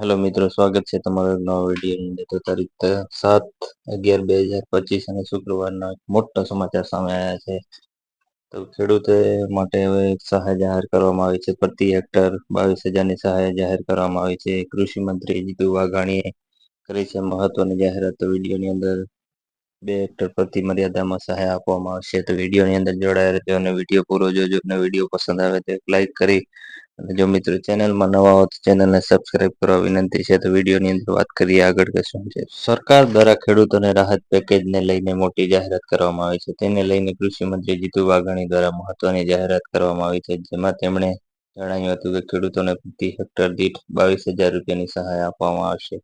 Hello મિત્રો, સ્વાગત છે તમારો નવા વીડિયો તો તારીખ સાત અગિયાર બે હજાર પચીસ અને શુક્રવારના મોટા સમાચાર સામે આવ્યા છે. તો ખેડૂતો માટે હવે સહાય જાહેર કરવામાં આવી છે. પ્રતિ હેક્ટર બાવીસ હજારની સહાય જાહેર કરવામાં આવી છે. કૃષિ મંત્રી જીતુ વાઘાણીએ કરી છે મહત્વની જાહેરાત. વિડીયોની અંદર બે હેક્ટર પ્રતિ મર્યાદામાં સહાય આપવામાં આવશે. તો વિડીયોની અંદર જોડાયા રહેજો અને વીડિયો પૂરો જોજો. અને વીડિયો પસંદ આવે તો લાઈક કરી અને જો મિત્રો ચેનલમાં નવા હો તો ચેનલને સબસ્ક્રાઇબ કરવા વિનંતી છે. તો વિડીયોની અંદર વાત કરીએ આગળ કે શું છે. સરકાર દ્વારા ખેડૂતોને રાહત પેકેજને લઈને મોટી જાહેરાત કરવામાં આવી છે. તેને લઈને કૃષિ મંત્રી જીતુ વાઘાણી દ્વારા મહત્વની જાહેરાત કરવામાં આવી છે. જેમાં તેમણે જણાવ્યું હતું કે ખેડૂતોને પ્રતિ હેક્ટર દીઠ બાવીસ હજાર રૂપિયાની સહાય આપવામાં આવશે.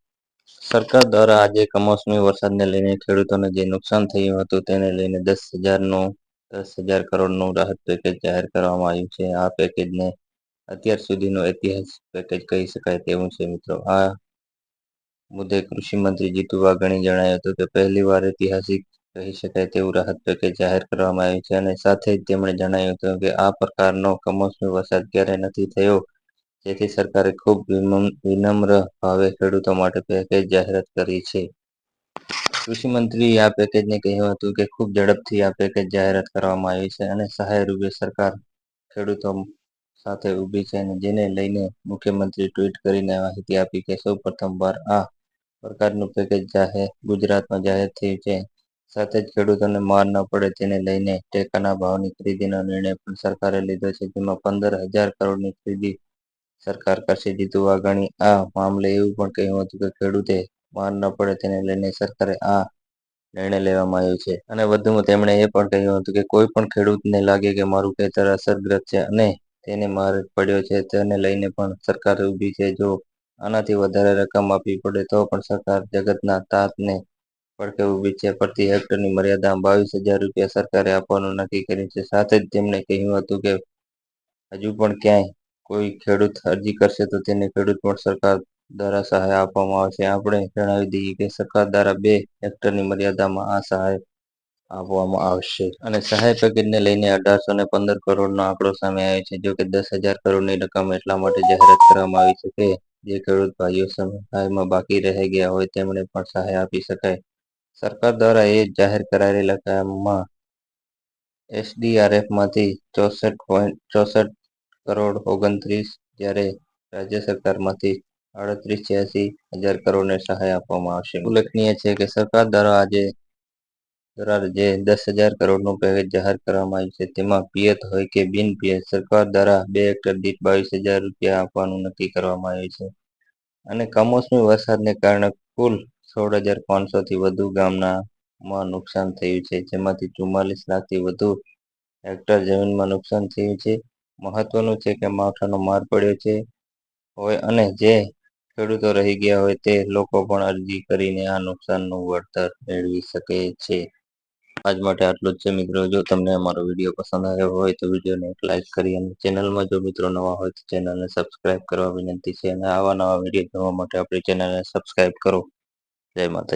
સરકાર દ્વારા આજે કમોસમી વરસાદને લઈને ખેડૂતોને જે નુકસાન થયું હતું તેને લઈને દસ હજારનું, દસ હજાર કરોડનું રાહત પેકેજ જાહેર કરવામાં આવ્યું છે. આ પેકેજને અત્યાર સુધીનો ઐતિહાસિક પેકેજ કહી શકાય તેવું છે મિત્રો. આ મુદ્દે કૃષિ મંત્રી જીતુ વાઘાણી જણાવ્યું હતું કે પહેલી વાર ઐતિહાસિક કહી શકાય તેવું રાહત પેકેજ જાહેર કરવામાં આવ્યું છે અને સાથે જ તેમણે જણાવ્યું હતું કે આ પ્રકારનો કમોસમી વરસાદ ક્યારેય નથી થયો. જેથી સરકારે ખૂબ વિનમ્ર ભાવે ખેડૂતો માટે પેકેજ જાહેરાત કરી છે. કૃષિ મંત્રીએ આ પેકેજને કહ્યું હતું કે ખૂબ ઝડપથી આ પેકેજ જાહેરાત કરવામાં આવી છે અને સહાય રૂપે સરકાર ખેડૂતો સાથે ઊભી છે અને જેને લઈને મુખ્યમંત્રી ટ્વીટ કરીને માહિતી આપી કે સૌ પ્રથમવાર આ પ્રકારનું પેકેજ જાહેર, ગુજરાતમાં જાહેર થયું છે. સાથે જ ખેડૂતોને માર ન પડે તેને લઈને ટેકાના ભાવની ખરીદીનો નિર્ણય પણ સરકારે લીધો છે, જેમાં પંદર હજાર કરોડની ખરીદી સરકાર પાસે જીતુ વાઘાણી આ મામલે એવું પણ કહ્યું હતું કે ખેડૂતે માર ન પડે તેને લઈને સરકારે આ નિર્ણય લેવામાં આવ્યો છે. અને વધુમાં તેમણે એ પણ કહ્યું હતું કે કોઈ પણ ખેડૂતને લાગે કે મારું ખેતર અસરગ્રસ્ત છે અને તેને માર પડ્યો છે તેને લઈને પણ સરકાર ઊભી છે, જો આનાથી વધારે રકમ આપવી પડે તો પણ સરકાર જગતના તાતને પડકે ઊભી છે. પ્રતિ હેક્ટરની મર્યાદા બાવીસ હજાર રૂપિયા સરકારે આપવાનું નક્કી કર્યું છે. સાથે જ તેમણે કહ્યું હતું કે હજુ પણ ક્યાંય કોઈ ખેડૂત અરજી કરશે તો તેને ખેડૂત પણ સરકાર દ્વારા સહાય આપવામાં આવશે. આપણે જણાવી દઈએ કે સરકાર દ્વારા બે હેક્ટરની મર્યાદામાં આ સહાય આપવામાં આવશે. અને સહાય પેકેજને લઈને અઢારસો ને પંદર કરોડનો આંકડો સામે આવ્યો છે. જો કે દસ હજાર કરોડની રકમ એટલા માટે જાહેરાત કરવામાં આવી છે કે જે ખેડૂત ભાઈઓ સહાયમાં બાકી રહી ગયા હોય તેમણે પણ સહાય આપી શકાય. સરકાર દ્વારા એ જાહેર કરાયેલા કામમાં એસડીઆરએફમાંથી ચોસઠ પોઈન્ટ ચોસઠ કરોડ ઓગણત્રીસ જ્યારે રાજ્ય સરકારમાંથી આડત્રીસ છ્યાસી હજાર કરોડની સહાય આપવામાં આવશે. ઉલ્લેખનીય છે કે સરકાર દ્વારા આજે જે દસ હજાર કરોડનું પેકેજ જાહેર કરવામાં આવ્યું છે, તેમાં પિયત હોય કે બિન પિયત, સરકાર દ્વારા બે હેક્ટર દીઠ બાવીસ હજાર રૂપિયા આપવાનું નક્કી કરવામાં આવ્યું છે. અને કમોસમી વરસાદને કારણે કુલ સોળ હજાર પાંચસોથી વધુ ગામનામાં નુકસાન થયું છે, જેમાંથી ચુમ્માલીસ લાખથી વધુ હેક્ટર જમીનમાં નુકસાન થયું છે. મહત્વનું છે કે માવઠાનો માર પડ્યો છે. હોય અને જે ખેડૂતો રહી ગયા હોય તે લોકો પણ અરજી કરીને આ નુકસાનનું વળતર મેળવી શકે છે. આજ માટે આટલું જ છે મિત્રો. જો તમને અમારો વીડિયો પસંદ આવ્યો હોય તો વિડીયોને એક લાઇક કરી અને ચેનલમાં જો મિત્રો નવા હોય તો ચેનલને સબસ્ક્રાઈબ કરવા વિનંતી છે અને આવા નવા વીડિયો જોવા માટે આપણી ચેનલને સબસ્ક્રાઈબ કરો. જય માતાજી.